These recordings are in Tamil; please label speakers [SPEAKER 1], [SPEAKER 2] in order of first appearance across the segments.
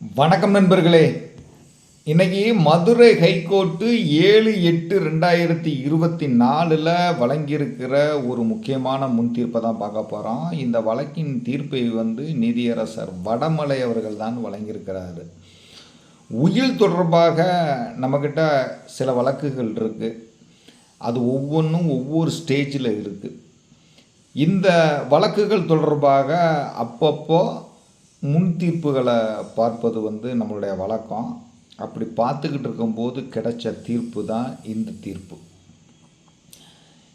[SPEAKER 1] வணக்கம் நண்பர்களே. இன்னைக்கு மதுரை ஹைகோர்ட்டு ஏழு எட்டு ரெண்டாயிரத்தி இருபத்தி நாலில் வழங்கியிருக்கிற ஒரு முக்கியமான முன் தீர்ப்பை தான் பார்க்க போகிறோம் இந்த வழக்கின் தீர்ப்பை வந்து நீதியரசர் வடமலை அவர்கள் தான் வழங்கியிருக்கிறாரு. உயில் தொடர்பாக நம்மக்கிட்ட சில வழக்குகள் இருக்குது அது ஒவ்வொன்றும் ஒவ்வொரு ஸ்டேஜில் இருக்குது இந்த வழக்குகள் தொடர்பாக அப்பப்போ முன் தீர்ப்புகளை பார்ப்பது வந்து நம்மளுடைய வழக்கம். அப்படி பார்த்துக்கிட்டு இருக்கும்போது கிடைச்ச தீர்ப்பு தான் இந்த தீர்ப்பு.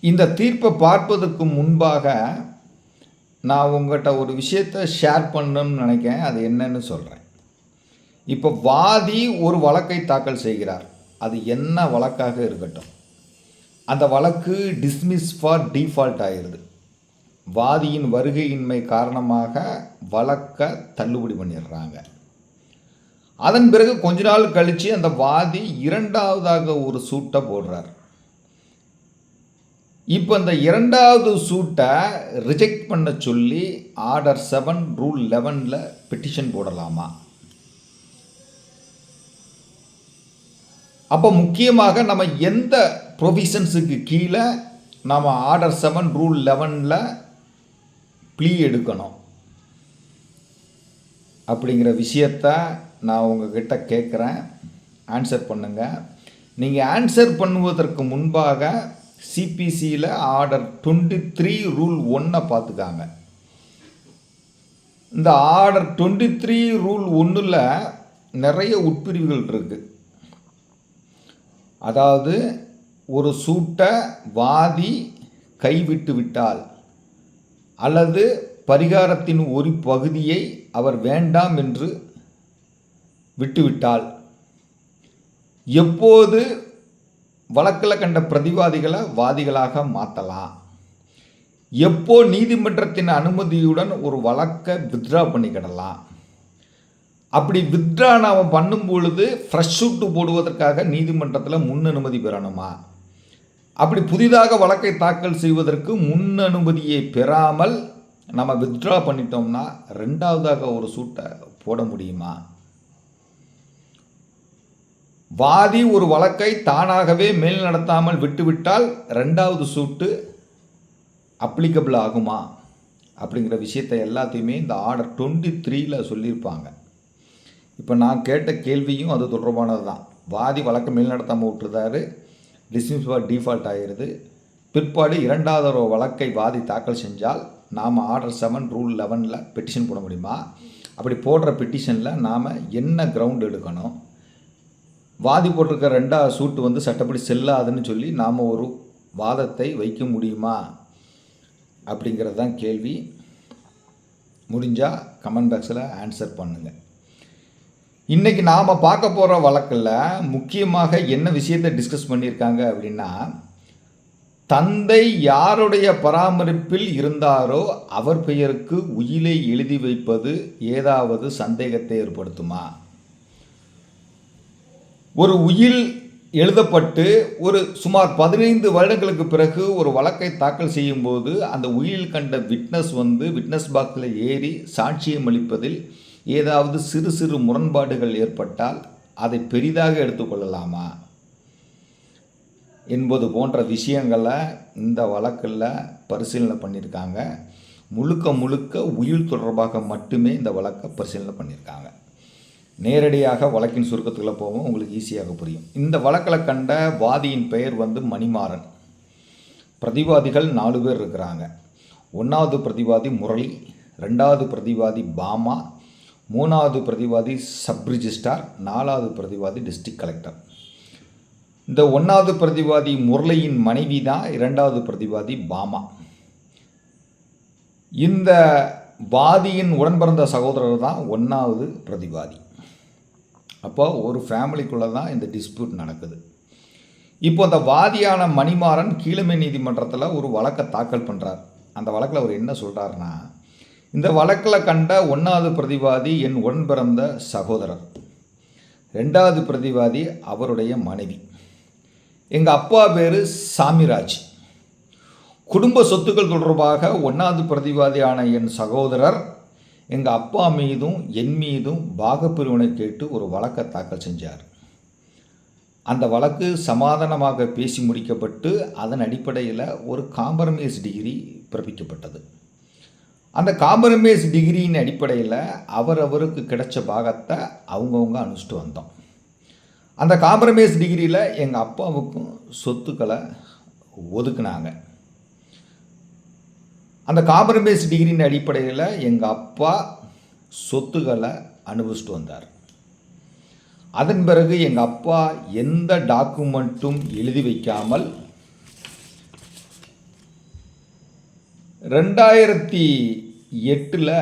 [SPEAKER 1] இந்த தீர்ப்பை பார்ப்பதற்கு முன்பாக நான் உங்கள்கிட்ட ஒரு விஷயத்தை ஷேர் பண்ணணும்னு நினைக்கிறேன். அது என்னன்னு சொல்கிறேன் இப்போ வாதி ஒரு வழக்கை தாக்கல் செய்கிறார். அது என்ன வழக்காக இருக்கட்டும். அந்த வழக்கு டிஸ்மிஸ் ஃபார் டீஃபால்ட் ஆயிடுது. வாதியின் வருகையின்மை காரணமாக வழக்க தள்ளுபடி பண்ணிடுறாங்க. அதன் பிறகு கொஞ்ச நாள் கழித்து அந்த வாதி இரண்டாவதாக ஒரு சூட்டை போடுறார். இப்போ இந்த இரண்டாவது சூட்டை ரிஜெக்ட் பண்ண சொல்லி ஆர்டர் செவன் ரூல் லெவனில் பெட்டிஷன் போடலாமா? அப்போ முக்கியமாக நம்ம எந்த ப்ரொவிஷன்ஸுக்கு கீழே நம்ம ஆர்டர் செவன் ரூல் லெவனில் ப்ளீ எடுக்கணும். அப்படிங்கிற விஷயத்த நான் உங்ககிட்ட கேட்குறேன். ஆன்சர் பண்ணுங்கள் நீங்கள் ஆன்சர் பண்ணுவதற்கு முன்பாக சிபிசியில் ஆர்டர் டுவெண்ட்டி த்ரீ ரூல் ஒன்றை பார்த்துக்காங்க. இந்த ஆர்டர் டுவெண்ட்டி த்ரீ ரூல் ஒன்றில் நிறைய உட்பிரிவுகள் இருக்குது அதாவது ஒரு சூட்டை வாதி கைவிட்டு விட்டால் அல்லது பரிகாரத்தின் ஒரு பகுதியை அவர் வேண்டாம் என்று விட்டுவிட்டால்? எப்போது வழக்கில் கண்ட பிரதிவாதிகளை வாதிகளாக மாற்றலாம் எப்போ நீதிமன்றத்தின் அனுமதியுடன் ஒரு வழக்கை வித்ட்ரா பண்ணிக்கிடலாம்? அப்படி வித்ட்ரா நாம் பண்ணும் பொழுது ஃப்ரெஷ் ஷூட்டு போடுவதற்காக நீதிமன்றத்தில் முன் அனுமதி பெறணுமா? அப்படி புதிதாக வழக்கை தாக்கல் செய்வதற்கு முன் அனுமதியை பெறாமல் நம்ம வித்ட்ரா பண்ணிட்டோம்னா ரெண்டாவதாக ஒரு சூட்டை போட முடியுமா? வாதி ஒரு வழக்கை தானாகவே மேல் நடத்தாமல் விட்டுவிட்டால் ரெண்டாவது சூட்டு அப்ளிகபிள் ஆகுமா? அப்படிங்கிற விஷயத்தை எல்லாத்தையுமே இந்த ஆர்டர் டுவெண்ட்டி த்ரீல சொல்லியிருப்பாங்க. இப்போ நான் கேட்ட கேள்வியும் அது தொடர்பானது தான் வாதி வழக்கை மேல் நடத்தாமல் விட்டுருந்தாரு. டிஸ்மிஸ் டிஃபால்ட் ஆகிடுது பிற்பாடு இரண்டாவது ஒரு வழக்கை வாதி தாக்கல் செஞ்சால் நாம் ஆர்டர் செவன் ரூல் லெவனில் பெட்டிஷன் போட முடியுமா? அப்படி போடுற பெட்டிஷனில் நாம் என்ன கிரவுண்ட் எடுக்கணும்? வாதி போட்டிருக்க ரெண்டாவது சூட்டு வந்து சட்டப்படி செல்லாதுன்னு சொல்லி நாம் ஒரு வாதத்தை வைக்க முடியுமா? அப்படிங்கிறது தான் கேள்வி முடிஞ்சால் கமெண்ட் பாக்ஸில் ஆன்சர் பண்ணுங்கள் இன்றைக்கி நாம் பார்க்க போகிற வழக்கில் முக்கியமாக என்ன விஷயத்தை டிஸ்கஸ் பண்ணியிருக்காங்க அப்படின்னா தந்தை யாருடைய பராமரிப்பில் இருந்தாரோ அவர் பெயருக்கு உயிலை எழுதி வைப்பது ஏதாவது சந்தேகத்தை ஏற்படுத்துமா? ஒரு உயில் எழுதப்பட்டு ஒரு சுமார் பதினைந்து வருடங்களுக்கு பிறகு ஒரு வழக்கை தாக்கல் செய்யும்போது அந்த உயிலில் கண்ட விட்னஸ் வந்து விட்னஸ் பாக்ஸில் ஏறி சாட்சியம் அளிப்பதில் ஏதாவது சிறு சிறு முரண்பாடுகள் ஏற்பட்டால் அதை பெரிதாக எடுத்துக்கொள்ளலாமா என்பது போன்ற விஷயங்களை இந்த வழக்கில் பரிசீலனை பண்ணியிருக்காங்க. முழுக்க முழுக்க உயிர் தொடர்பாக மட்டுமே இந்த வழக்கை பரிசீலனை பண்ணியிருக்காங்க. நேரடியாக வழக்கின் சுருக்கத்துக்குள்ளே போவோம் உங்களுக்கு ஈஸியாக புரியும். இந்த வழக்கில் கண்ட வாதியின் பெயர் வந்து மணிமாறன். பிரதிவாதிகள் நாலு பேர் இருக்கிறாங்க. ஒன்றாவது பிரதிவாதி முரளி ரெண்டாவது பிரதிவாதி பாமா மூணாவது பிரதிவாதி சப் ரிஜிஸ்டார் நாலாவது பிரதிவாதி டிஸ்ட்ரிக்ட் கலெக்டர். இந்த ஒன்றாவது பிரதிவாதி முரளியின் மனைவி தான் இரண்டாவது பிரதிவாதி பாமா. இந்த வாதியின் உடன்பிறந்த சகோதரர் தான் ஒன்றாவது பிரதிவாதி. அப்போ ஒரு ஃபேமிலிக்குள்ளே தான் இந்த டிஸ்பியூட் நடக்குது. இப்போ அந்த வாதியான மணிமாறன் கீழமை நீதிமன்றத்தில் ஒரு வழக்கை தாக்கல் பண்ணுறார் அந்த வழக்கில் அவர் என்ன சொல்கிறாருன்னா இந்த வழக்கில் கண்ட ஒன்றாவது பிரதிவாதி என் உடன் பிறந்த சகோதரர். ரெண்டாவது பிரதிவாதி அவருடைய மனைவி. எங்கள் அப்பா பேர் சாமிராஜ். குடும்ப சொத்துக்கள் தொடர்பாக ஒன்றாவது பிரதிவாதியான என் சகோதரர் எங்கள் அப்பா மீதும் என் மீதும் பாகப்பிரிவினை கேட்டு ஒரு வழக்கை தாக்கல் செஞ்சார். அந்த வழக்கு சமாதானமாக பேசி முடிக்கப்பட்டு அதன் அடிப்படையில் ஒரு காம்ப்ரமைஸ் டிகிரி பிறப்பிக்கப்பட்டது. அந்த காம்ப்ரமைஸ் டிகிரியின் அடிப்படையில் அவரவருக்கு கிடைச்ச பாகத்தை அவங்கவுங்க அனுப்பிச்சிட்டு வந்தோம். அந்த காம்ப்ரமைஸ் டிகிரியில் எங்கள் அப்பாவுக்கும் சொத்துக்களை ஒதுக்குனாங்க. அந்த காம்ப்ரமைஸ் டிகிரியின் அடிப்படையில் எங்கள் அப்பா சொத்துக்களை அனுபவிச்சுட்டு வந்தார். அதன் பிறகு எங்கள் அப்பா எந்த டாக்குமெண்ட்டும் எழுதி வைக்காமல் ரெண்டாயிரத்தி எட்டில்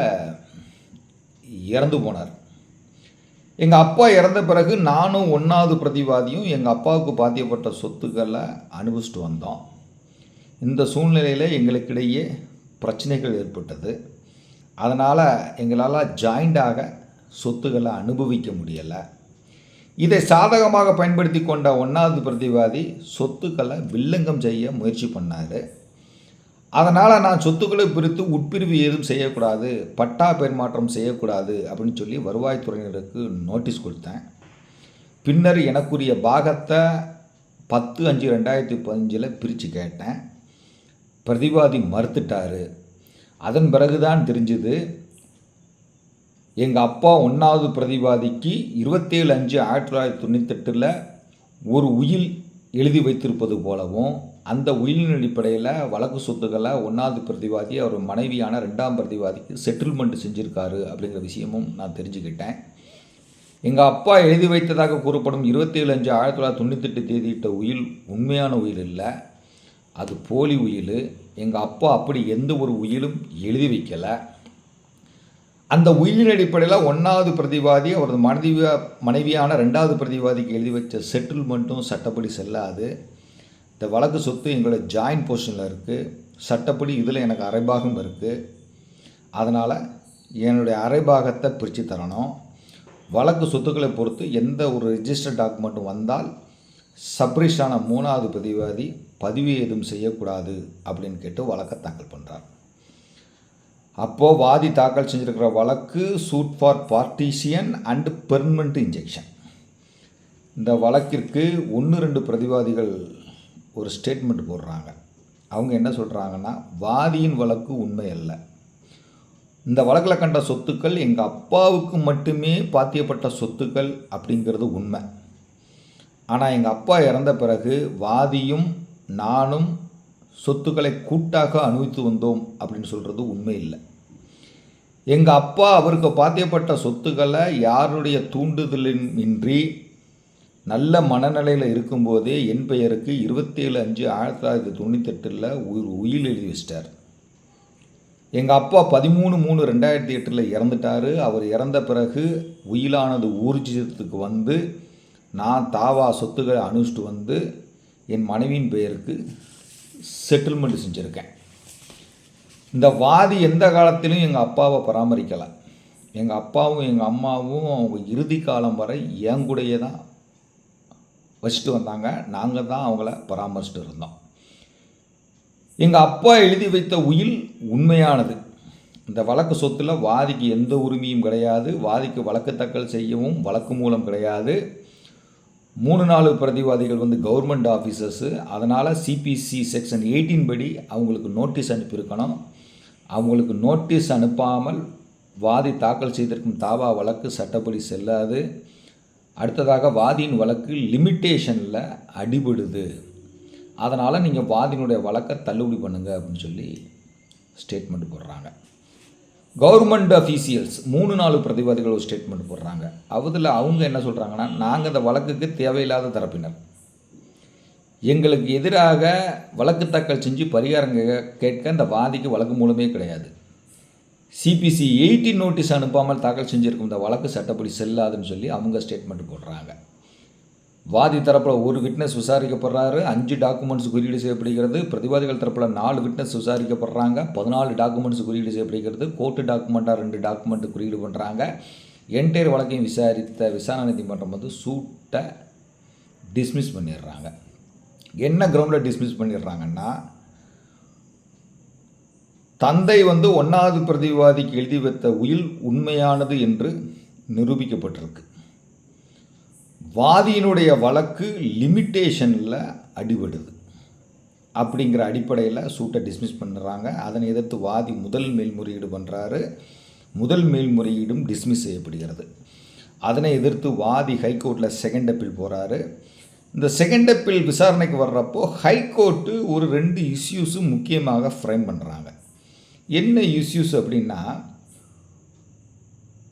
[SPEAKER 1] இறந்து போனார். எங்கள் அப்பா இறந்த பிறகு நானும் ஒன்றாவது பிரதிவாதியும் எங்கள் அப்பாவுக்கு பாத்தியப்பட்ட சொத்துக்களை அனுபவிச்சுட்டு வந்தோம். இந்த சூழ்நிலையில் எங்களுக்கிடையே பிரச்சனைகள் ஏற்பட்டது. அதனால் எங்களால் ஜாயிண்டாக சொத்துக்களை அனுபவிக்க முடியலை. இதை சாதகமாக பயன்படுத்தி கொண்ட ஒன்றாவது பிரதிவாதி சொத்துக்களை வில்லங்கம் செய்ய முயற்சி பண்ணார். அதனால் நான் சொத்துக்களை பிரித்து உட்பிரிவு ஏதும் செய்யக்கூடாது பட்டா பெருமாற்றம் செய்யக்கூடாது அப்படின்னு சொல்லி வருவாய்த்துறையினருக்கு நோட்டீஸ் கொடுத்தேன். பின்னர் எனக்குரிய பாகத்தை பத்து அஞ்சு ரெண்டாயிரத்தி பதினஞ்சில் பிரித்து கேட்டேன். பிரதிவாதி மறுத்துட்டார். அதன் பிறகுதான் தெரிஞ்சுது எங்கள் அப்பா ஒன்றாவது பிரதிவாதிக்கு இருபத்தேழு அஞ்சு ஆயிரத்தி தொள்ளாயிரத்தி தொண்ணூத்தெட்டில் ஒரு உயில் எழுதி வைத்திருப்பது போலவும் அந்த உயிரின் அடிப்படையில் வழக்கு சொத்துக்களை ஒன்றாவது பிரதிவாதி அவர் மனைவியான ரெண்டாம் பிரதிவாதிக்கு செட்டில்மெண்ட் செஞ்சுருக்காரு அப்படிங்கிற விஷயமும் நான் தெரிஞ்சுக்கிட்டேன். எங்கள் அப்பா எழுதி வைத்ததாக கூறப்படும் இருபத்தேழு அஞ்சு ஆயிரத்தி தொள்ளாயிரத்தி தொண்ணூத்தெட்டு தேதியிட்ட உயில் உண்மையான உயில் இல்லை. அது போலி உயில். எங்கள் அப்பா அப்படி எந்த ஒரு உயிலும் எழுதி வைக்கலை. அந்த உயிரின் அடிப்படையில் ஒன்றாவது பிரதிவாதி அவரது மனைவி மனைவியான ரெண்டாவது பிரதிவாதிக்கு எழுதி வச்ச செட்டில்மெண்ட்டும் சட்டப்படி செல்லாது. இந்த வழக்கு சொத்து எங்களோட ஜாயின்ட் போர்ஷனில் இருக்குது சட்டப்படி இதில் எனக்கு அரைபாகம் இருக்குது அதனால் என்னுடைய அரைபாகத்தை பிரித்து தரணும். வழக்கு சொத்துக்களை பொறுத்து எந்த ஒரு ரிஜிஸ்டர் டாக்குமெண்ட்டும் வந்தால் சப்ரிஷான மூணாவது பிரதிவாதி பதிவு எதுவும் செய்யக்கூடாது அப்படின்னு கேட்டு வழக்கை தாக்கல் பண்ணுறார் அப்போது வாதி தாக்கல் செஞ்சுருக்கிற வழக்கு suit for partition and permanent injunction இந்த வழக்கிற்கு ஒன்று ரெண்டு பிரதிவாதிகள் ஒரு ஸ்டேட்மெண்ட் போடுறாங்க. அவங்க என்ன சொல்கிறாங்கன்னா வாதியின் வழக்கு உண்மை அல்ல. இந்த வழக்கில் கண்ட சொத்துக்கள் எங்கள் அப்பாவுக்கு மட்டுமே பாத்தியப்பட்ட சொத்துக்கள் அப்படிங்கிறது உண்மை. ஆனால் எங்கள் அப்பா இறந்த பிறகு வாதியும் நானும் சொத்துக்களை கூட்டாக அனுபவித்து வந்தோம் அப்படின்னு சொல்கிறது உண்மை இல்லை. எங்கள் அப்பா அவருக்கு பாத்தியப்பட்ட சொத்துக்களை யாருடைய தூண்டுதலின் இன்றி நல்ல மனநிலையில் இருக்கும்போதே என் பெயருக்கு இருபத்தேழு அஞ்சு ஆயிரத்தி தொள்ளாயிரத்தி தொண்ணூத்தெட்டில் உயிர் உயில் எழுதி வச்சிட்டார். எங்கள் அப்பா பதிமூணு மூணு ரெண்டாயிரத்தி எட்டில் இறந்துட்டார். அவர் இறந்த பிறகு உயிலானது ஊர்ஜிதத்துக்கு வந்து நான் தாவா சொத்துக்களை அனுஷ்டு வந்து என் மனைவியின் பெயருக்கு செட்டில்மெண்ட் செஞ்சுருக்கேன். இந்த வாதி எந்த காலத்திலும் எங்கள் அப்பாவை பராமரிக்கலை. எங்கள் அப்பாவும் எங்கள் அம்மாவும் அவங்க இறுதி காலம் வரை என் கூடையே தான் வச்சுட்டு வந்தாங்க. நாங்கள் தான் அவங்கள பராமரிச்சுட்டு இருந்தோம். எங்கள் அப்பா எழுதி வைத்த உயில் உண்மையானது. இந்த வழக்கு சொத்தில் வாதிக்கு எந்த உரிமையும் கிடையாது. வாதிக்கு வழக்கு தாக்கல் செய்யவும் வழக்கு மூலம் கிடையாது. மூணு நாலு பிரதிவாதிகள் வந்து கவர்மெண்ட் ஆஃபீஸர்ஸு அதனால் சிபிசி செக்ஷன் எயிட்டீன் படி அவங்களுக்கு நோட்டீஸ் அனுப்பியிருக்கணும். அவங்களுக்கு நோட்டீஸ் அனுப்பாமல் வாதி தாக்கல் செய்திருக்கும் தாவா வழக்கு சட்டப்படி செல்லாது. அடுத்ததாக வாதியின் வழக்கு லிமிட்டேஷனில் அடிபடுது. அதனால் நீங்கள் வாதியினுடைய வழக்கை தள்ளுபடி பண்ணுங்கள் அப்படின்னு சொல்லி ஸ்டேட்மெண்ட் போடுறாங்க. கவர்மெண்ட் அஃபீஷியல்ஸ் மூணு நாலு பிரதிவாதிகள் ஒரு ஸ்டேட்மெண்ட் போடுறாங்க. அதில் அவங்க என்ன சொல்கிறாங்கன்னா நாங்கள் இந்த வழக்குக்கு தேவையில்லாத தரப்பினர். எங்களுக்கு எதிராக வழக்கு தாக்கல் செஞ்சு பரிகாரம் கே- கேட்க இந்த வாதிக்கு வழக்கு மூலமே கிடையாது. சிபிசி எயிட்டி நோட்டீஸ் அனுப்பாமல் தாக்கல் செஞ்சுருக்கும் இந்த வழக்கு சட்டப்படி செல்லாதுன்னு சொல்லி அவங்க ஸ்டேட்மெண்ட் போடுறாங்க. வாதி தரப்பில் ஒரு விட்னஸ் விசாரிக்கப்படுறாரு அஞ்சு டாக்குமெண்ட்ஸ் குறியீடு செய்யப்படுகிறது பிரதிவாதிகள் தரப்பில் நாலு விட்னஸ் விசாரிக்கப்படுறாங்க பதினாலு டாக்குமெண்ட்ஸ் குறியீடு செய்யப்படுகிறது கோர்ட்டு டாக்குமெண்ட்டாக ரெண்டு டாக்குமெண்ட் குறியீடு பண்ணுறாங்க என்டையர் வழக்கையும் விசாரித்த விசாரணை நீதிமன்றம் வந்து சூட்டை டிஸ்மிஸ் பண்ணிடுறாங்க. என்ன கிரவுண்டில் டிஸ்மிஸ் பண்ணிடுறாங்கன்னா தந்தை வந்து ஒன்றாவது பிரதிவாதிக்கு எழுதி வைத்த உயில் உண்மையானது என்று நிரூபிக்கப்பட்டிருக்கு. வாதியினுடைய வழக்கு லிமிட்டேஷனில் அடிபடுது. அப்படிங்கிற அடிப்படையில் சூட்டை டிஸ்மிஸ் பண்ணுறாங்க அதனை எதிர்த்து வாதி முதல் மேல்முறையீடு பண்ணுறாரு முதல் மேல்முறையீடும் டிஸ்மிஸ் செய்யப்படுகிறது. அதனை எதிர்த்து வாதி ஹைகோர்ட்டில் செகண்ட் அப்பீல் போகிறாரு இந்த செகண்ட் அப்பீல் விசாரணைக்கு வர்றப்போ ஹைகோர்ட்டு ஒரு ரெண்டு இஷ்யூஸும் முக்கியமாக ஃப்ரேம் பண்ணுறாங்க என்ன இஷ்யூஸ் அப்படின்னா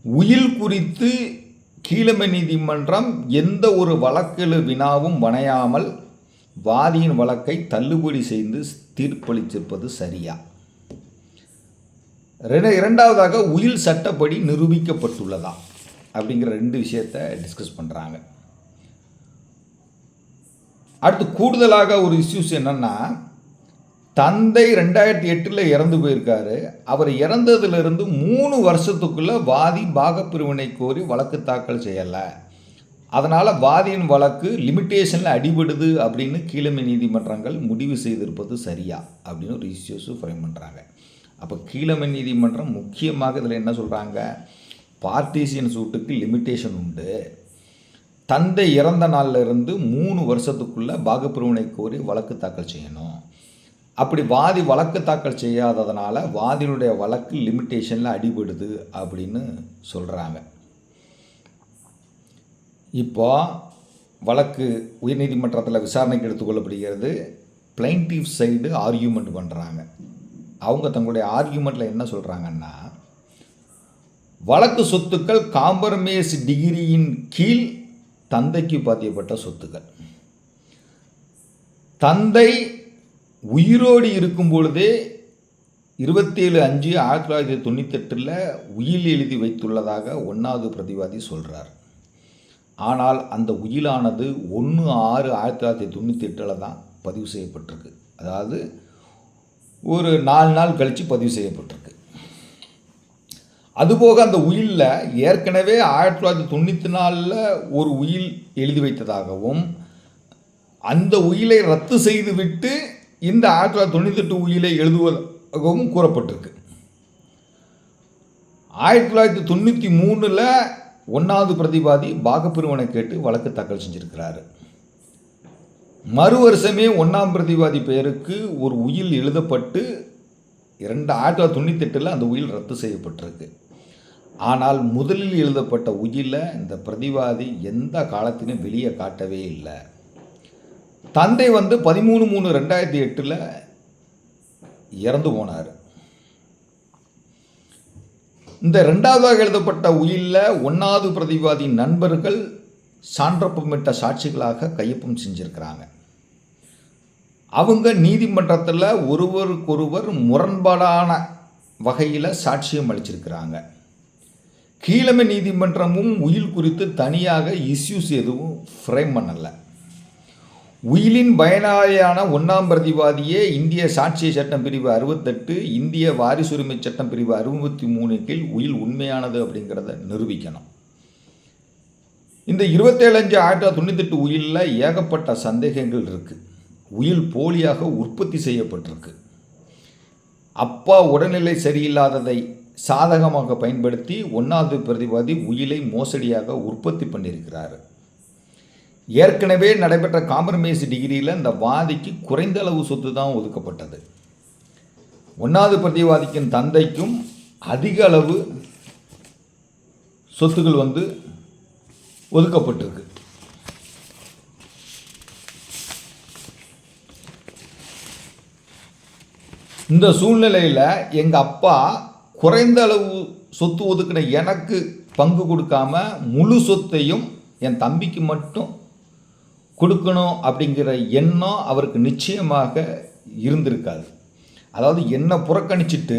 [SPEAKER 1] உயில் குறித்து கீழமை நீதிமன்றம் எந்த ஒரு வழக்கில் வினாவும் வணையாமல் வாதியின் வழக்கை தள்ளுபடி செய்து தீர்ப்பளித்திருப்பது சரியா? ரெண்டு- இரண்டாவதாக உயில் சட்டப்படி நிரூபிக்கப்பட்டுள்ளதா? அப்படிங்கிற ரெண்டு விஷயத்தை டிஸ்கஸ் பண்ணுறாங்க அடுத்து கூடுதலாக ஒரு இஷ்யூஸ் என்னன்னா தந்தை ரெண்டாயிரத்தி எட்டில் இறந்து போயிருக்காரு. அவர் இறந்ததுலேருந்து மூணு வருஷத்துக்குள்ளே வாதி பாகப்பிரிவினை கோரி வழக்கு தாக்கல் செய்யலை. அதனால் வாதியின் வழக்கு லிமிட்டேஷனில் அடிபடுது அப்படின்னு கீழமை நீதிமன்றங்கள் முடிவு செய்திருப்பது சரியா அப்படின்னு ஒரு இஷ்யூஸும் ஃப்ரேம் பண்ணுறாங்க அப்போ கீழமை நீதிமன்றம் முக்கியமாக இதில் என்ன சொல்கிறாங்க பார்ட்டிசியன் சூட்டுக்கு லிமிட்டேஷன் உண்டு. தந்தை இறந்த நாளில் இருந்து மூணு வருஷத்துக்குள்ளே பாகப்பிரிவினை கோரி வழக்கு தாக்கல் செய்யணும். அப்படி வாதி வழக்கு தாக்கல் செய்யாததுனால வாதியினுடைய வழக்கு லிமிட்டேஷனில் அடிபடுது அப்படின்னு சொல்கிறாங்க இப்போ வழக்கு உயர்நீதிமன்றத்தில் விசாரணைக்கு எடுத்துக்கொள்ளப்படுகிறது. பிளைன்டிவ் சைடு ஆர்கியூமெண்ட் பண்ணுறாங்க அவங்க தங்களுடைய ஆர்கியூமெண்ட்டில் என்ன சொல்கிறாங்கன்னா வழக்கு சொத்துக்கள் காம்பரமேஸ் டிகிரியின் கீழ் தந்தைக்கு பாத்தியப்பட்ட சொத்துக்கள். தந்தை உயிரோடு இருக்கும் பொழுதே இருபத்தேழு அஞ்சு ஆயிரத்தி தொள்ளாயிரத்தி தொண்ணூத்தெட்டில் உயில் எழுதி வைத்துள்ளதாக ஒன்றாவது பிரதிவாதி சொல்கிறார் ஆனால் அந்த உயிலானது ஒன்று ஆறு ஆயிரத்தி தொள்ளாயிரத்தி தொண்ணூற்றி எட்டில் தான் பதிவு செய்யப்பட்டிருக்கு. அதாவது ஒரு நாலு நாள் கழித்து பதிவு செய்யப்பட்டிருக்கு. அதுபோக அந்த உயிலில் ஏற்கனவே ஆயிரத்தி தொள்ளாயிரத்தி தொண்ணூற்றி நாலில் ஒரு உயில் எழுதி வைத்ததாகவும் அந்த உயிலை ரத்து செய்துவிட்டு இந்த ஆயிரத்தி தொள்ளாயிரத்தி தொண்ணூத்தெட்டு உயிலை எழுதுவதாகவும் கூறப்பட்டிருக்கு. ஆயிரத்தி தொள்ளாயிரத்தி தொண்ணூற்றி மூணில் ஒன்றாவது பிரதிவாதி பாகப்பிரிவினை கேட்டு வழக்கு தாக்கல் செஞ்சுருக்கிறாரு. மறு வருஷமே ஒன்றாம் பிரதிவாதி பெயருக்கு ஒரு உயில் எழுதப்பட்டு இரண்டு ஆயிரத்தி தொள்ளாயிரத்தி தொண்ணூத்தெட்டில் அந்த உயில் ரத்து செய்யப்பட்டிருக்கு. ஆனால் முதலில் எழுதப்பட்ட உயிலை இந்த பிரதிவாதி எந்த காலத்திலும் வெளியே காட்டவே இல்லை. தந்தை வந்து பதிமூணு மூணு ரெண்டாயிரத்தி எட்டில் இறந்து போனார். இந்த ரெண்டாவதாக எழுதப்பட்ட உயிலில் ஒன்றாவது பிரதிவாதி நண்பர்கள் சான்றப்பமிட்ட சாட்சிகளாக கையொப்பம் செஞ்சுருக்கிறாங்க. அவங்க நீதிமன்றத்தில் ஒருவருக்கொருவர் முரண்பாடான வகையில் சாட்சியம் அளிச்சிருக்கிறாங்க. கீழமை நீதிமன்றமும் உயில் குறித்து தனியாக இஷ்யூஸ் எதுவும் ஃப்ரேம் பண்ணலை. உயிலின் பயனாளியான ஒன்றாம் பிரதிவாதியே இந்திய சாட்சிய சட்டம் பிரிவு அறுபத்தெட்டு இந்திய வாரிசுரிமை சட்டம் பிரிவு அறுபத்தி மூணு கீழ் உயில் உண்மையானது அப்படிங்கிறத நிரூபிக்கணும். இந்த இருபத்தேழு அஞ்சு ஆயிரத்தி தொள்ளாயிரத்தி தொண்ணூத்தெட்டு உயிலில் ஏகப்பட்ட சந்தேகங்கள் இருக்குது உயில் போலியாக உற்பத்தி செய்யப்பட்டிருக்கு. அப்பா உடல்நிலை சரியில்லாததை சாதகமாக பயன்படுத்தி ஒன்றாவது பிரதிவாதி உயிலை மோசடியாக உற்பத்தி பண்ணியிருக்கிறாரு. ஏற்கனவே நடைபெற்ற காம்ப்ரமைஸ் டிகிரியில் இந்த வாதிக்கு குறைந்த அளவு சொத்து தான் ஒதுக்கப்பட்டது. ஒன்றாவது பிரதிவாதிக்கும் தந்தைக்கும் அதிக அளவு சொத்துக்கள் வந்து ஒதுக்கப்பட்டிருக்கு. இந்த சூழ்நிலையில் எங்கள் அப்பா குறைந்த அளவு சொத்து ஒதுக்கின எனக்கு பங்கு கொடுக்காம முழு சொத்தையும் என் தம்பிக்கு மட்டும் கொடுக்கணும் அப்படிங்கிற எண்ணம் அவருக்கு நிச்சயமாக இருந்திருக்காது. அதாவது என்னை புறக்கணிச்சிட்டு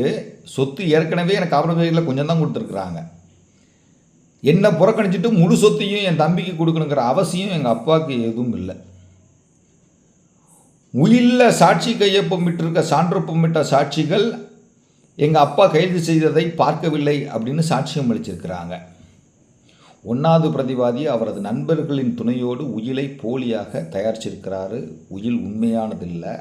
[SPEAKER 1] சொத்து ஏற்கனவே எனக்கு காப்பரேட்டில் கொஞ்சம் தான் கொடுத்துருக்குறாங்க. என்னை புறக்கணிச்சிட்டு முழு சொத்தையும் என் தம்பிக்கு கொடுக்கணுங்கிற அவசியம் எங்கள் அப்பாவுக்கு எதுவும் இல்லை. உயிலில் சாட்சி கையொப்பமிட்டிருக்க சான்றொப்பமிட்ட சாட்சிகள் எங்கள் அப்பா கைது செய்ததை பார்க்கவில்லை அப்படின்னு சாட்சியம் அளிச்சிருக்கிறாங்க. ஒன்றாவது பிரதிவாதி அவரது நண்பர்களின் துணையோடு உயிலை போலியாக தயாரிச்சிருக்கிறாரு. உயில் உண்மையானதில்லை.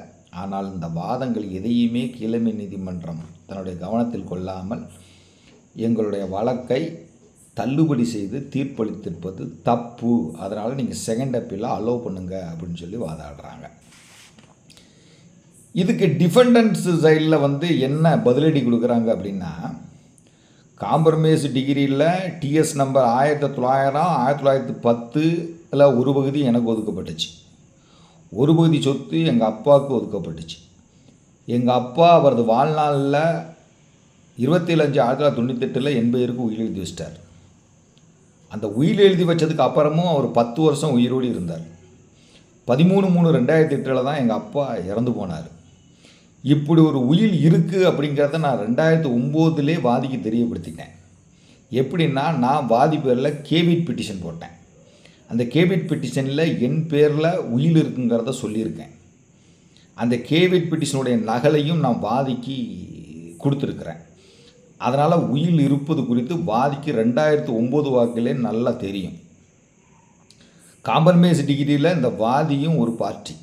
[SPEAKER 1] ஆனால் இந்த வாதங்கள் எதையுமே கீழமை நீதிமன்றம் தன்னுடைய கவனத்தில் கொள்ளாமல் எங்களுடைய வழக்கை தள்ளுபடி செய்து தீர்ப்பளித்திருப்பது தப்பு. அதனால் நீங்கள் செகண்ட் அப்பீல அலோவ் பண்ணுங்க அப்படின்னு சொல்லி வாதாடுறாங்க. இதுக்கு டிஃபெண்டன்ஸ் சைடில் வந்து என்ன பதிலடி கொடுக்குறாங்க அப்படின்னா காம்ப்ரமைஸ் டிகிரியில் டிஎஸ் நம்பர் ஆயிரத்தி தொள்ளாயிரம் ஆயிரத்தி தொள்ளாயிரத்தி பத்தில் ஒரு பகுதி எனக்கு ஒதுக்கப்பட்டுச்சு. ஒரு பகுதி சொத்து எங்கள் அப்பாவுக்கு ஒதுக்கப்பட்டுச்சு. எங்கள் அப்பா அவரது வாழ்நாளில் இருபத்தேழு அஞ்சு ஆயிரத்தி தொள்ளாயிரத்தி தொண்ணூத்தெட்டில் என் பெயருக்கு உயிர் எழுதி வச்சிட்டார். அந்த உயிர் எழுதி வச்சதுக்கு அப்புறமும் அவர் பத்து வருஷம் உயிரோடு இருந்தார். பதிமூணு மூணு ரெண்டாயிரத்தி எட்டில் தான் எங்கள் அப்பா இறந்து போனார். இப்படி ஒரு உயில் இருக்குது அப்படிங்கிறத நான் ரெண்டாயிரத்து ஒம்போதுலே வாதிக்கு தெரியப்படுத்திட்டேன் எப்படின்னா நான் வாதி பேரில் கேவிட் பெட்டிஷன் போட்டேன். அந்த கேவிட் பெட்டிஷனில் என் பேரில் உயில் இருக்குங்கிறத சொல்லியிருக்கேன். அந்த கேவிட் பெட்டிஷனுடைய நகலையும் நான் வாதிக்கு கொடுத்துருக்குறேன். அதனால் உயில் இருப்பது குறித்து வாதிக்கு ரெண்டாயிரத்து ஒம்பது வாக்கிலே நல்லா தெரியும். காம்பன்மேஸ் டிகிரியில் இந்த வாதியும் ஒரு பார்ட்டி.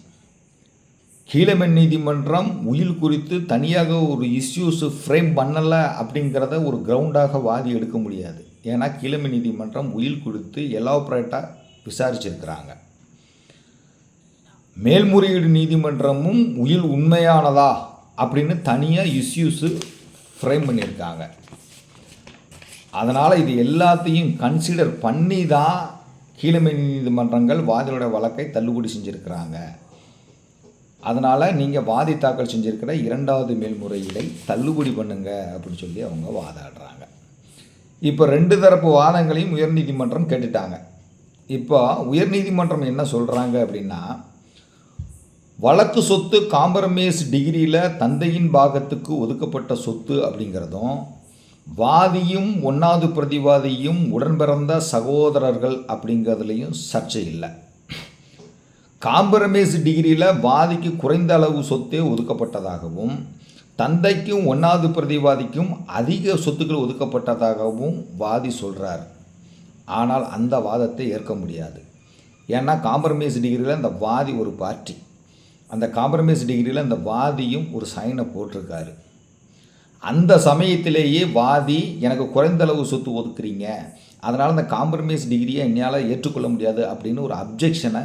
[SPEAKER 1] கீழமை நீதிமன்றம் உயில் குறித்து தனியாக ஒரு இஷ்யூஸ் ஃப்ரேம் பண்ணலை அப்படிங்கிறத ஒரு கிரவுண்டாக வாதி எடுக்க முடியாது. ஏன்னா கீழமை நீதிமன்றம் உயில் குறித்து எலாபரேட்டாக விசாரிச்சிருக்கிறாங்க. மேல்முறையீடு நீதிமன்றமும் உயில் உண்மையானதா அப்படின்னு தனியாக இஷ்யூஸு ஃப்ரேம் பண்ணியிருக்காங்க. அதனால் இது எல்லாத்தையும் கன்சிடர் பண்ணி தான் கீழமை நீதிமன்றங்கள் வாதியோட வழக்கை தள்ளுபடி செஞ்சுருக்கிறாங்க. அதனால் நீங்கள் வாதி தாக்கல் செஞ்சுருக்கிற இரண்டாவது மேல்முறையீடை தள்ளுபடி பண்ணுங்க அப்படின்னு சொல்லி அவங்க வாதாடுறாங்க. இப்போ ரெண்டு தரப்பு வாதங்களையும் உயர்நீதிமன்றம் கேட்டுட்டாங்க. இப்போ உயர்நீதிமன்றம் என்ன சொல்கிறாங்க அப்படின்னா வழக்கு சொத்து காம்பரமேஸ் டிகிரியில் தந்தையின் பாகத்துக்கு ஒதுக்கப்பட்ட சொத்து அப்படிங்கிறதும் வாதியும் ஒன்றாவது பிரதிவாதியும் உடன்பிறந்த சகோதரர்கள் அப்படிங்கிறதுலையும் சர்ச்சை இல்லை. காம்ப்ரமைஸ் டிகிரியில் வாதிக்கு குறைந்த அளவு சொத்தே ஒதுக்கப்பட்டதாகவும் தந்தைக்கும் ஒன்றாவது பிரதிவாதிக்கும் அதிக சொத்துக்கள் ஒதுக்கப்பட்டதாகவும் வாதி சொல்கிறார் ஆனால் அந்த வாதத்தை ஏற்க முடியாது. ஏன்னா காம்ப்ரமைஸ் டிகிரியில் அந்த வாதி ஒரு பார்ட்டி. அந்த காம்ப்ரமைஸ் டிகிரியில் அந்த வாதியும் ஒரு சைனை போட்டிருக்காரு. அந்த சமயத்திலேயே வாதி எனக்கு குறைந்த அளவு சொத்து ஒதுக்குறீங்க. அதனால் அந்த காம்ப்ரமைஸ் டிகிரியை என்னால் ஏற்றுக்கொள்ள முடியாது அப்படின்னு ஒரு அப்ஜெக்ஷனை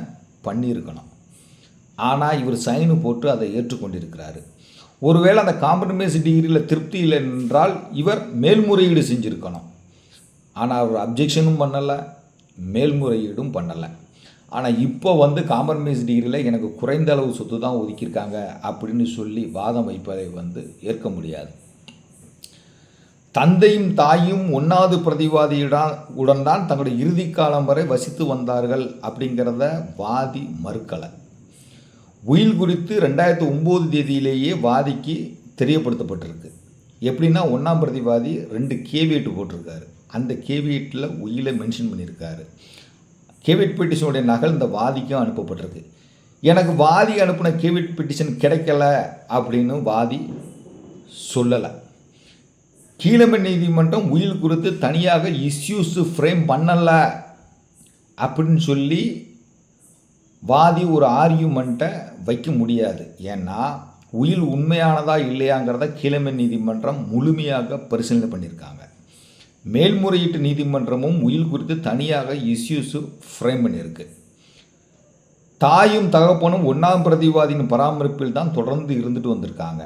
[SPEAKER 1] பண்ணியிருக்கணும். ஆனால் இவர் சைனு போட்டு அதை ஏற்றுக்கொண்டிருக்கிறாரு. ஒருவேளை அந்த காம்ப்ரமைஸ் டிகிரியில் திருப்தி இல்லை என்றால் இவர் மேல்முறையீடு செஞ்சுருக்கணும். ஆனால் அவர் அப்ஜெக்ஷனும் பண்ணலை மேல்முறையீடும் பண்ணலை. ஆனால் இப்போ வந்து காம்ப்ரமைஸ் டிகிரியில் எனக்கு குறைந்த அளவு சொத்து தான் ஒதுக்கியிருக்காங்க அப்படின்னு சொல்லி வாதம் வைப்பதை வந்து ஏற்க முடியாது. தந்தையும் தாயும் ஒன்றாவது பிரதிவாதியிடம் உடன் தான் தங்களுடைய இறுதி காலம் வரை வசித்து வந்தார்கள் அப்படிங்கிறத வாதி மறுக்கலை. உயில் குறித்து ரெண்டாயிரத்தி ஒம்பது தேதியிலேயே வாதிக்கு தெரியப்படுத்தப்பட்டிருக்கு. எப்படின்னா ஒன்றாம் பிரதிவாதி ரெண்டு கேவியேட்டு போட்டிருக்காரு. அந்த கேவியேட்டில் உயிலை மென்ஷன் பண்ணியிருக்காரு. கேவிட் பெட்டிஷனுடைய நகல் இந்த வாதிக்கும் அனுப்பப்பட்டிருக்கு. எனக்கு வாதி அனுப்பின கேவிட் பெட்டிஷன் கிடைக்கல அப்படின்னு வாதி சொல்லலை. கீழமை நீதிமன்றம் உயில் குறித்து தனியாக இஷ்யூஸு ஃப்ரேம் பண்ணலை அப்படின்னு சொல்லி வாதி ஒரு ஆர்கியூமெண்ட்டை வைக்க முடியாது. ஏன்னா உயில் உண்மையானதா இல்லையாங்கிறத கீழமை நீதிமன்றம் முழுமையாக பரிசீலனை பண்ணியிருக்காங்க. மேல்முறையீட்டு நீதிமன்றமும் உயில் குறித்து தனியாக இஷ்யூஸு ஃப்ரேம் பண்ணியிருக்கு. தாயும் தகப்பனும் ஒன்றாம் பிரதிவாதியின் பராமரிப்பில் தான் தொடர்ந்து இருந்துட்டு வந்திருக்காங்க.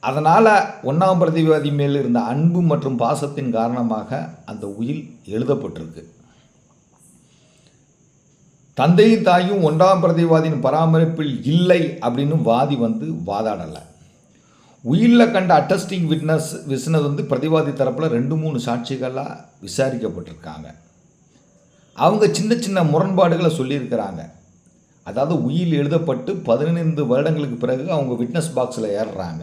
[SPEAKER 1] அதனால் ஒன்றாம் பிரதிவாதி மேல் இருந்த அன்பு மற்றும் பாசத்தின் காரணமாக அந்த உயில் எழுதப்பட்டிருக்கு. தந்தையும் தாயும் ஒன்றாம் பிரதிவாதியின் பராமரிப்பில் இல்லை அப்படின்னு வாதி வந்து வாதாடலை. உயிரில் கண்ட அட்டஸ்டிங் விட்னஸ் விஸ்னஸ் வந்து பிரதிவாதி தரப்பில் ரெண்டு மூணு சாட்சிகளாக விசாரிக்கப்பட்டிருக்காங்க. அவங்க சின்ன சின்ன முரண்பாடுகளை சொல்லியிருக்கிறாங்க. அதாவது உயில் எழுதப்பட்டு பதினைந்து வருடங்களுக்கு பிறகு அவங்க விட்னஸ் பாக்ஸில் ஏறுறாங்க.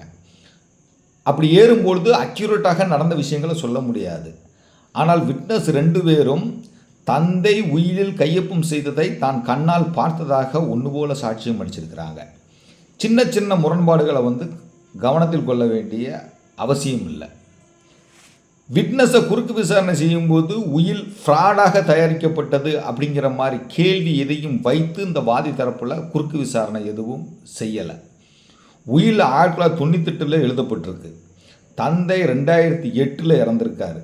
[SPEAKER 1] அப்படி ஏறும்பொழுது அக்யூரேட்டாக நடந்த விஷயங்களை சொல்ல முடியாது. ஆனால் விட்னஸ் ரெண்டு பேரும் தந்தை உயிரில் கையொப்பம் செய்ததை தான் கண்ணால் பார்த்ததாக ஒன்று போல சாட்சியம் அளிச்சிருக்கிறாங்க. சின்ன சின்ன முரண்பாடுகளை வந்து கவனத்தில் கொள்ள வேண்டிய அவசியம் இல்லை. விட்னஸை குறுக்கு விசாரணை செய்யும்போது உயில் ஃப்ராடாக தயாரிக்கப்பட்டது அப்படிங்கிற மாதிரி கேள்வி எதையும் வைத்து இந்த வாதி தரப்பில் குறுக்கு விசாரணை எதுவும் செய்யலை. உயில் ஆயிரத்தி தொள்ளாயிரத்தி தொண்ணூத்தெட்டில் எழுதப்பட்டிருக்கு. தந்தை ரெண்டாயிரத்தி எட்டில் இறந்திருக்காரு.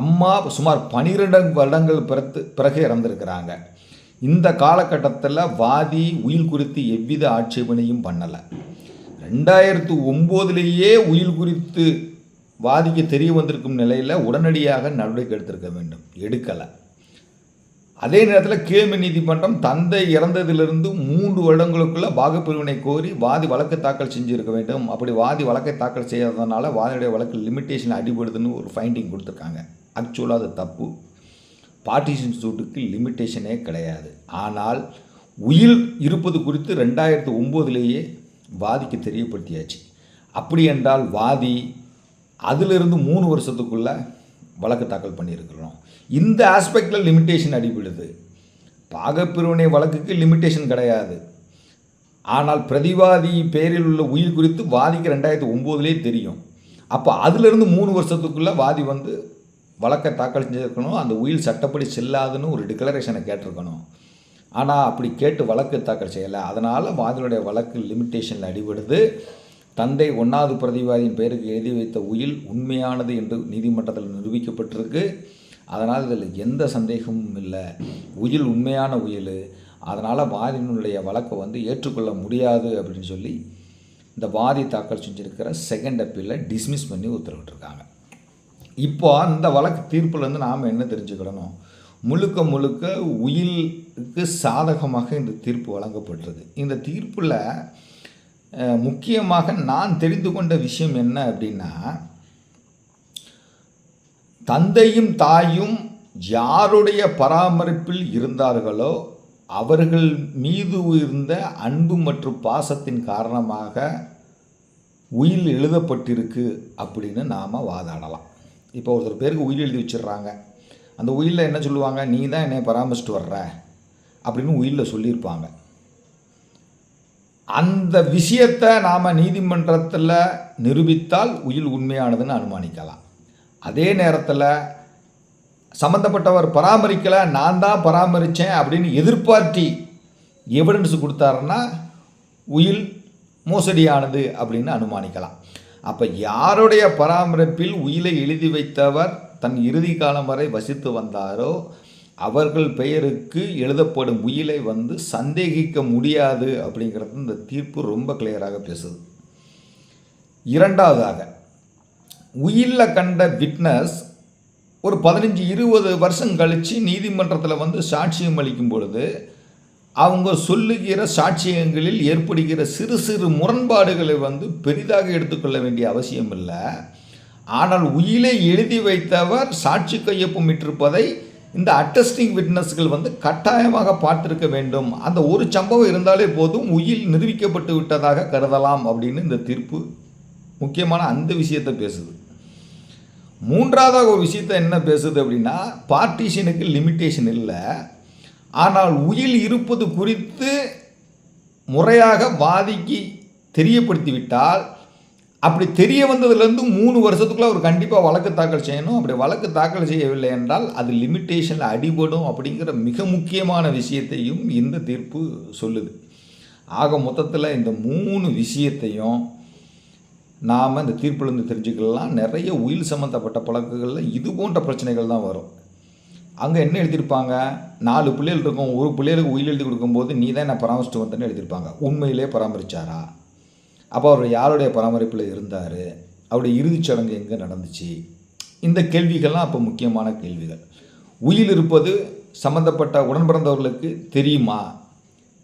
[SPEAKER 1] அம்மா சுமார் பன்னிரெண்டு வருடங்கள் பிறத்து பிறகு இறந்திருக்கிறாங்க. இந்த காலகட்டத்தில் வாதி உயில் குறித்து எவ்வித ஆட்சேபனையும் பண்ணலை. ரெண்டாயிரத்து ஒம்போதுலேயே உயில் குறித்து வாதிக்கு தெரிய வந்திருக்கும் நிலையில் உடனடியாக நடவடிக்கை எடுத்திருக்க வேண்டும். எடுக்கலை. அதே நேரத்தில் கீழ்மை நீதிமன்றம் தந்தை இறந்ததிலிருந்து மூன்று வருடங்களுக்குள்ள பாகப்பிரிவினை கோரி வாதி வழக்கு தாக்கல் செஞ்சுருக்க வேண்டும். அப்படி வாதி வழக்கை தாக்கல் செய்யாததுனால வாதியுடைய வழக்கு லிமிட்டேஷன் அடிபடுதுன்னு ஒரு ஃபைண்டிங் கொடுத்துருக்காங்க. ஆக்சுவலாக அது தப்பு. பார்ட்டிஷன் சூட்டுக்கு லிமிட்டேஷனே கிடையாது. ஆனால் உயில் இருப்பது குறித்து ரெண்டாயிரத்து ஒம்போதுலேயே வாதிக்கு தெரியப்படுத்தியாச்சு. அப்படி என்றால் வாதி அதிலிருந்து மூணு வருஷத்துக்குள்ளே வழக்கு தாக்கல் பண்ணியிருக்கிறோம். இந்த ஆஸ்பெக்டில் லிமிட்டேஷன் அடிபடுது. பாகப்பிரிவினை வழக்குக்கு லிமிட்டேஷன் கிடையாது. ஆனால் பிரதிவாதி பேரில் உள்ள உயிர் குறித்து வாதிக்கு ரெண்டாயிரத்தி ஒம்போதுலேயே தெரியும். அப்போ அதிலிருந்து மூணு வருஷத்துக்குள்ளே வாதி வந்து வழக்கை தாக்கல் செஞ்சுருக்கணும். அந்த உயில் சட்டப்படி செல்லாதுன்னு ஒரு டிக்ளரேஷனை கேட்டிருக்கணும். ஆனால் அப்படி கேட்டு வழக்கு தாக்கல் செய்யலை. அதனால் வாதியுடைய வழக்கு லிமிட்டேஷனில் அடிபடுது. தந்தை ஒன்றாவது பிரதிவாதியின் பெயருக்கு எழுதி வைத்த உயில் உண்மையானது என்று நீதிமன்றத்தில் நிரூபிக்கப்பட்டிருக்கு. அதனால் இதில் எந்த சந்தேகமும் இல்லை. உயில் உண்மையான உயில். அதனால் வாதியினுடைய வழக்கை வந்து ஏற்றுக்கொள்ள முடியாது அப்படின்னு சொல்லி இந்த வாதி தாக்கல் செஞ்சுருக்கிற செகண்ட் அப்பீலில் டிஸ்மிஸ் பண்ணி உத்தரவிட்டிருக்காங்க. இப்போ அந்த வழக்கு தீர்ப்புலேருந்து நாம் என்ன தெரிஞ்சுக்கிடணும்? முழுக்க முழுக்க உயிலுக்கு சாதகமாக இந்த தீர்ப்பு வழங்கப்பட்டது. இந்த தீர்ப்பில் முக்கியமாக நான் தெரிந்து கொண்ட விஷயம் என்ன அப்படின்னா தந்தையும் தாயும் யாருடைய பராமரிப்பில் இருந்தார்களோ அவர்கள் மீது இருந்த அன்பு மற்றும் பாசத்தின் காரணமாக உயில் எழுதப்பட்டிருக்கு அப்படின்னு நாம் வாதாடலாம். இப்போ ஒருத்தர் பேருக்கு உயில் எழுதி வச்சிடுறாங்க. அந்த உயிலில் என்ன சொல்லுவாங்க? நீ தான் என்னை பராமரிச்சுட்டு வர்ற அப்படின்னு உயிலில் சொல்லியிருப்பாங்க. அந்த விஷயத்தை நாம் நீதிமன்றத்தில் நிரூபித்தால் உயில் உண்மையானதுன்னு அனுமானிக்கலாம். அதே நேரத்தில் சம்மந்தப்பட்டவர் பராமரிக்கலை நான் தான் பராமரித்தேன் அப்படின்னு எதிர்பார்த்தி எவிடன்ஸ் கொடுத்தாருன்னா உயில் மோசடியானது அப்படின்னு அனுமானிக்கலாம். அப்போ யாருடைய பராமரிப்பில் உயிலை எழுதி வைத்தவர் தன் இறுதி காலம் வரை வசித்து வந்தாரோ அவர்கள் பெயருக்கு எழுதப்படும் உயிலை வந்து சந்தேகிக்க முடியாது அப்படிங்கிறது இந்த தீர்ப்பு ரொம்ப கிளியராக பேசுது. இரண்டாவதாக உயிலில் கண்ட விட்னஸ் ஒரு பதினஞ்சு இருபது வருஷம் கழித்து நீதிமன்றத்தில் வந்து சாட்சியம் அளிக்கும் பொழுது அவங்க சொல்லுகிற சாட்சியங்களில் ஏற்படுகிற சிறு சிறு முரண்பாடுகளை வந்து பெரிதாக எடுத்துக்கொள்ள வேண்டிய அவசியம் இல்லை. ஆனால் உயிலை எழுதி வைத்தவர் சாட்சி கையொப்பமிட்டிருப்பதை இந்த அட்டஸ்டிங் விட்னஸ்கள் வந்து கட்டாயமாக பார்த்திருக்க வேண்டும். அந்த ஒரு சம்பவம் இருந்தாலே போதும் உயில் நிரூபிக்கப்பட்டு விட்டதாக கருதலாம் அப்படின்னு இந்த தீர்ப்பு முக்கியமான அந்த விஷயத்தை பேசுது. மூன்றாவதாக ஒரு விஷயத்தை என்ன பேசுது அப்படின்னா பார்ட்டிஷனுக்கு லிமிட்டேஷன் இல்லை. ஆனால் உயில் இருப்பது குறித்து முறையாக வாதிக்கு தெரியப்படுத்தி விட்டால் அப்படி தெரிய வந்ததுலேருந்து மூணு வருஷத்துக்குள்ளே அவர் கண்டிப்பாக வழக்கு தாக்கல் செய்யணும். அப்படி வழக்கு தாக்கல் செய்யவில்லை என்றால் அது லிமிட்டேஷனில் அடிபடும் அப்படிங்கிற மிக முக்கியமான விஷயத்தையும் இந்த தீர்ப்பு சொல்லுது. ஆக மொத்தத்தில் இந்த மூணு விஷயத்தையும் நாம் இந்த தீர்ப்பிலிருந்து தெரிஞ்சுக்கலாம். நிறைய உயில் சம்மந்தப்பட்ட பழக்குகளில் இது போன்ற பிரச்சனைகள் தான் வரும். அங்கே என்ன எழுதியிருப்பாங்க? நாலு பிள்ளைகள் இருக்கும். ஒரு பிள்ளைகளுக்கு உயில் எழுதி கொடுக்கும்போது நீ தான் என்ன பராமரிச்சுட்டு வந்தேன்னு எழுதியிருப்பாங்க. உண்மையிலே பராமரித்தாரா அப்போ அவர் யாருடைய பராமரிப்பில் இருந்தார்? அவருடைய இறுதிச் சடங்கு எங்கே நடந்துச்சு? இந்த கேள்விகள்லாம் அப்போ முக்கியமான கேள்விகள். உயில் இருப்பது சம்மந்தப்பட்ட உடன்பிறந்தவர்களுக்கு தெரியுமா?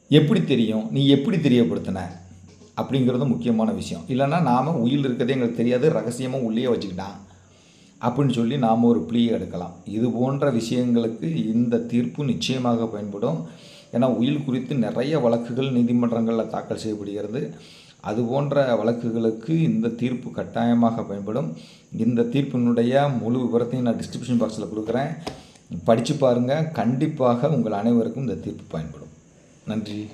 [SPEAKER 1] எப்படி தெரியும்? நீ எப்படி தெரியப்படுத்தின? அப்படிங்கிறது முக்கியமான விஷயம். இல்லைன்னா நாம் உயில் இருக்கிறதே எங்களுக்கு தெரியாது ரகசியமாக உள்ளே வச்சுக்கிட்டான். அப்படின்னு சொல்லி நாம் ஒரு ப்ளீயை எடுக்கலாம். இது போன்ற விஷயங்களுக்கு இந்த தீர்ப்பு நிச்சயமாக பயன்படும். ஏன்னா உயில் குறித்து நிறைய வழக்குகள் நீதிமன்றங்களில் தாக்கல் செய்யப்படுகிறது. அது போன்ற வழக்குகளுக்கு இந்த தீர்ப்பு கட்டாயமாக பயன்படும். இந்த தீர்ப்பினுடைய முழு விவரத்தையும் நான் டிஸ்கிரிப்ஷன் பாக்ஸில் கொடுக்குறேன். படித்து பாருங்கள் கண்டிப்பாக உங்கள் அனைவருக்கும் இந்த தீர்ப்பு பயன்படும். நன்றி.